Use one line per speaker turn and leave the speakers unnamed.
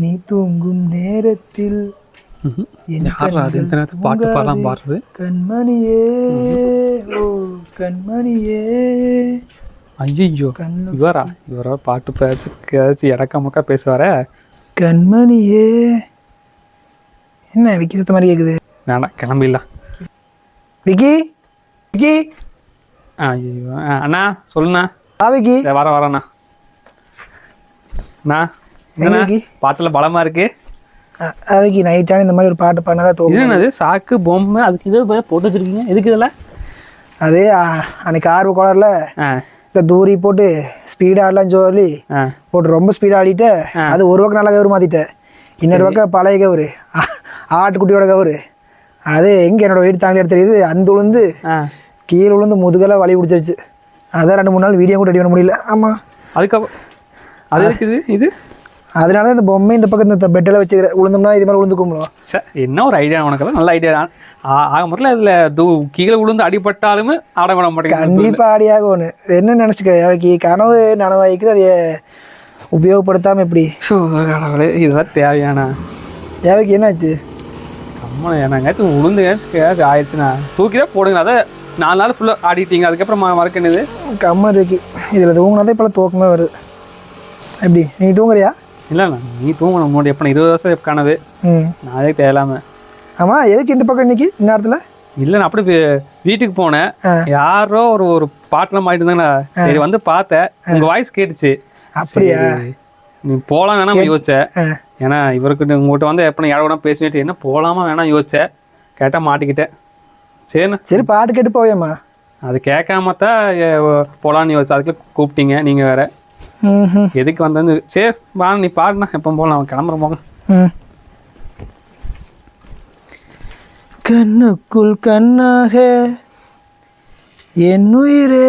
நீ தூங்கும் நேரத்தில்
பாட்டு பாடலாம் பாடுறது
கண்மணியே ஓ கண்மணியே.
ஐயோ இவரா? இவரா பாட்டு பேச்சு ஏதாச்சும் இடக்க மக்கா பேசுவாரே.
கண்மணியே. என்ன விக்கி சத்த மாதிரி கேக்குது?
வேணாம் கிளம்பிடலாம்.
விக்கி? விக்கி?
ஐயோ அண்ணா சொல்லுண்ணா.
விக்கி.
வர வரேண்ணா அண்ணா. பாட்டில் பலமா இருக்கு.
ஆ, ஆ விக்கி நைட்டான இந்த மாதிரி ஒரு பாட்டு
இது
தோணும்.
என்னது? சாக்கு பொம்மை அதுக்கு இது போட்டு வச்சிருக்கீங்க? எதுக்கு இதெல்லாம்?
அது அன்னைக்கு ஆர்வ கோளரில் இந்த தூரி போட்டு ஸ்பீட் ஆடலாம் சொல்லி போட்டு ரொம்ப ஸ்பீடாக ஆடிட்டு அது ஒரு பக்கம் நல்ல கவுரு மாற்றிட்டேன் இன்னொரு பக்கம் பழைய கவுரு. ஆட்டுக்குட்டியோட கவுரு. அது எங்கே என்னோட வெயிட் தாங்கல தெரியுது அந்த உளுந்து கீழே உளுந்து முதுகெல்லாம் வலி பிடிச்சிருச்சு. அதான் ரெண்டு மூணு நாள் வீடியோ கூட ரெடி பண்ண முடியல. ஆமாம்
அதுக்கப்புறம் அது இருக்குது இது?
அதனால தான் இந்த பொம்மை இந்த பக்கம் இந்த பெட்டில் வச்சுக்கிறேன் உளுந்தோம்னா இது மாதிரி உளுந்துக்கும்ல.
ச என்ன ஒரு ஐடியா உனக்கெல்லாம் நல்ல ஐடியா தான் ஆக முதல்ல இதில் தூ கீழே விழுந்து அடிபட்டாலுமே ஆட விட மாட்டேங்குது
கண்டிப்பாக ஆடியாக ஒன்று என்ன நினச்சிக்க யாவைக்கு? கனவு நனவாய்க்குது அதை உபயோகப்படுத்தாமல் எப்படி?
ஷோ கடவுளே இதெல்லாம் தேவையானா
யாவைக்கு என்னாச்சு?
அம்மா என்னங்காச்சும் உளுந்து ஏதாச்சும் ஆயிடுச்சுண்ணா. தூக்கி தான் போடுங்க அதை நாலு நாள் ஃபுல்லாக ஆடிட்டீங்க. அதுக்கப்புறம் மறக்கணுது.
கம்மன் இருக்கு. இதில் தூங்கினதே இப்போ தூக்கமே வருது. எப்படி? நீ தூங்குறியா?
இல்லைண்ணா நீ தூங்கணும். முன்னாடி எப்போ இருபது வருஷம் கனவு நாளே தேவையில்லாம.
ஆமாம் எதுக்கு இந்த பக்கம் இன்னைக்கு? இந்நேரத்தில்
இல்லை நான் அப்படி வீ- வீட்டுக்கு போனேன். யாரோ ஒரு ஒரு பாட்டில் மாட்டிட்டு இருந்தாங்களா? சரி வந்து பார்த்தேன். உங்கள் வாய்ஸ் கேட்டுச்சு.
அப்படியா?
நீ போகலாம் வேணாம் யோசிச்சேன் ஏன்னா இவருக்கு உங்கள்கிட்ட வந்து எப்போ யாரோட கூட பேசிட்டு என்ன போகலாமா வேணாம் யோசிச்சேன் கேட்டால் மாட்டிக்கிட்டேன். சரிண்ணா.
சரி பாட்டு கேட்டு போவேம்மா.
அது கேட்காம தான் போகலான்னு யோசிச்சு. அதுக்குள்ள கூப்பிட்டீங்க நீங்கள் வேற. எதுக்கு வந்தது சரி வா நீ பாடுண்ணா. எப்போ போகலாம் கிளம்புற போங்க.
ம். கண்ணுக்குள் கண்ணாக என் உயிரே